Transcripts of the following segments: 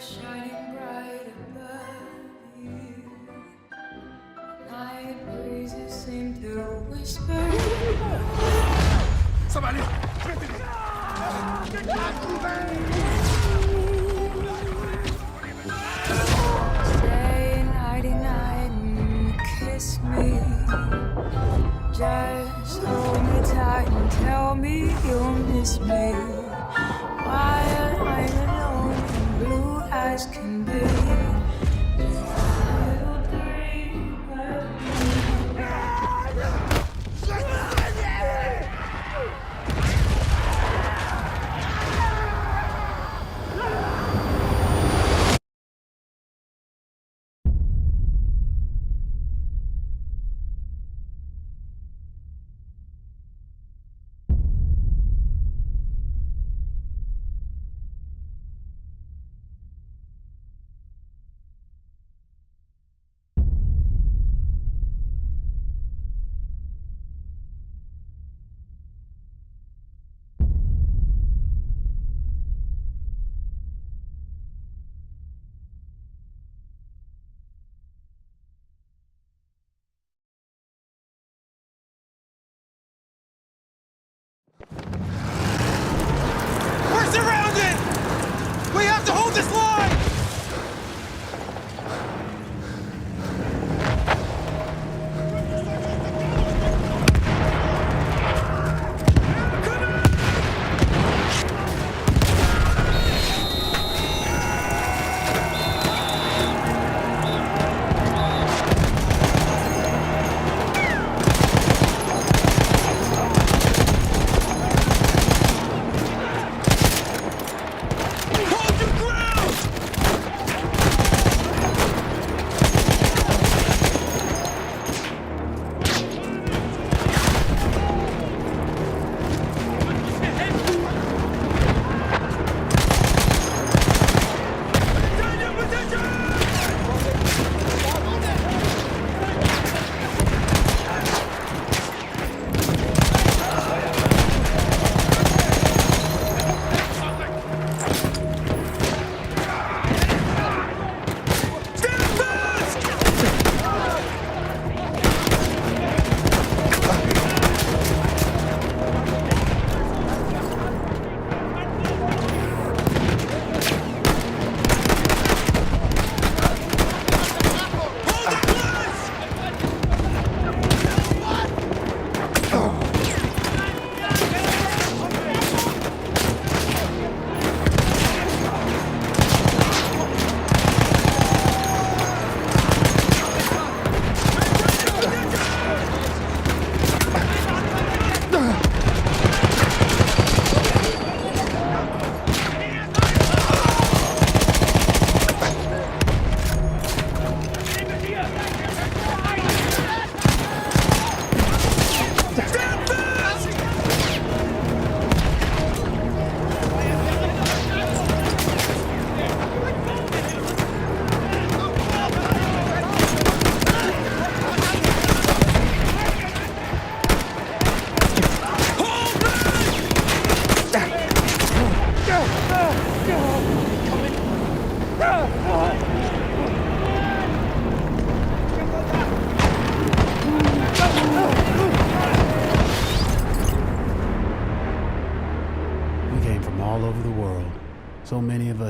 Shining bright above you. Night seem to whisper. Somebody! Stay nighty night and kiss me. Just hold me tight and tell me you'll miss me. While I'm alone and blue as can be.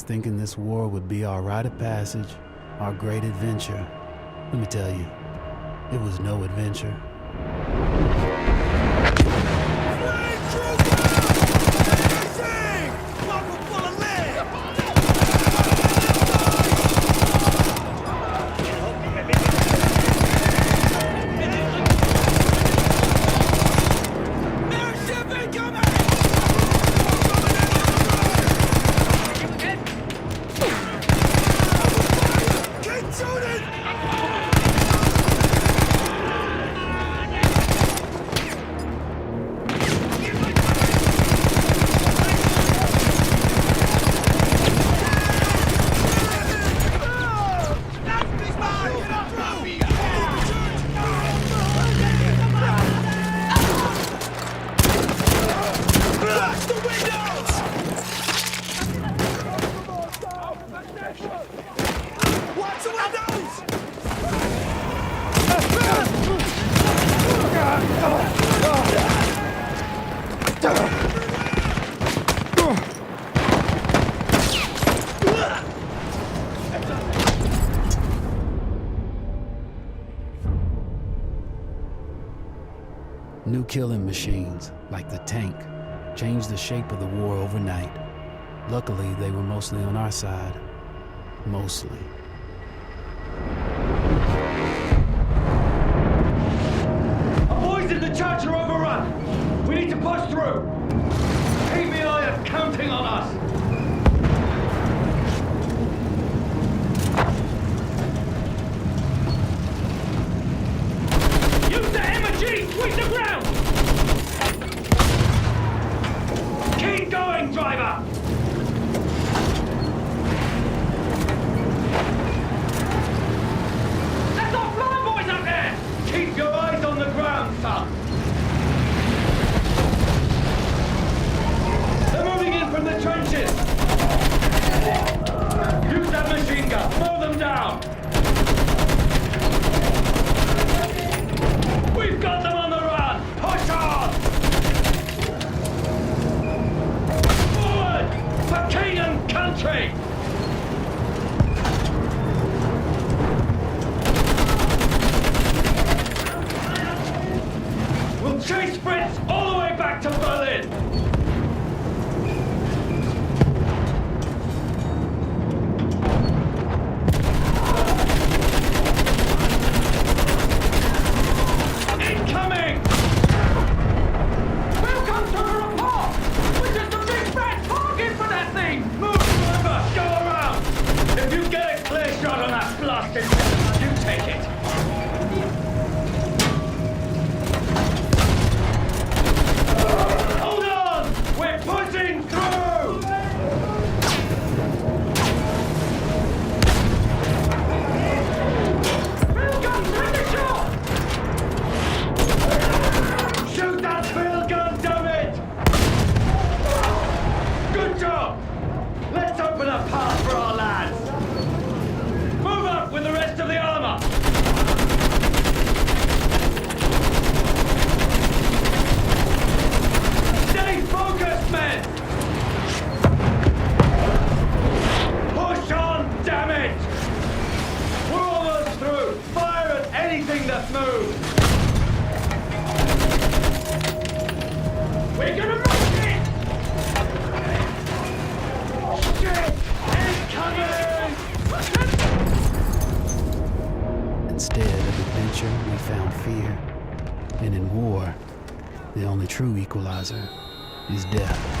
Us thinking this war would be our rite of passage, our great adventure. Let me tell you, it was no adventure. killing machines, like the tank, changed the shape of the war overnight. Luckily, they were mostly on our side. Mostly. A poison the church are overrun! We need to push through! KBI is counting on us! Use the M. G. Sweep the ground! keep going, driver! train! Instead of adventure, we found fear. And in war, the only true equalizer is death.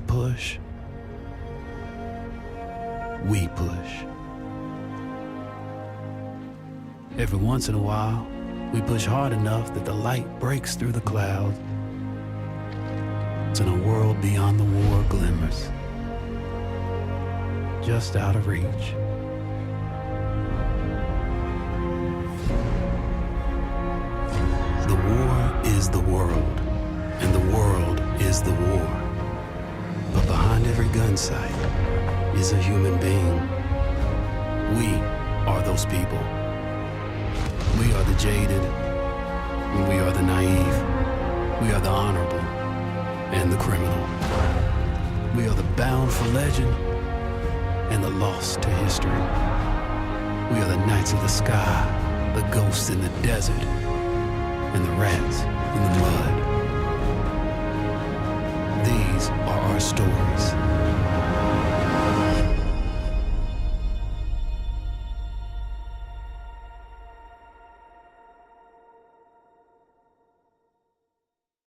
Push, we push. Every once in a while, we push hard enough that the light breaks through the clouds. And a world beyond the war glimmers, just out of reach. The war is the world, and the world is the war. Every gun sight is a human being. We are those people. We are the jaded, and we are the naive. We are the honorable and the criminal. We are the bound for legend and the lost to history. We are the knights of the sky, the ghosts in the desert, and the rats in the mud. These are our stories.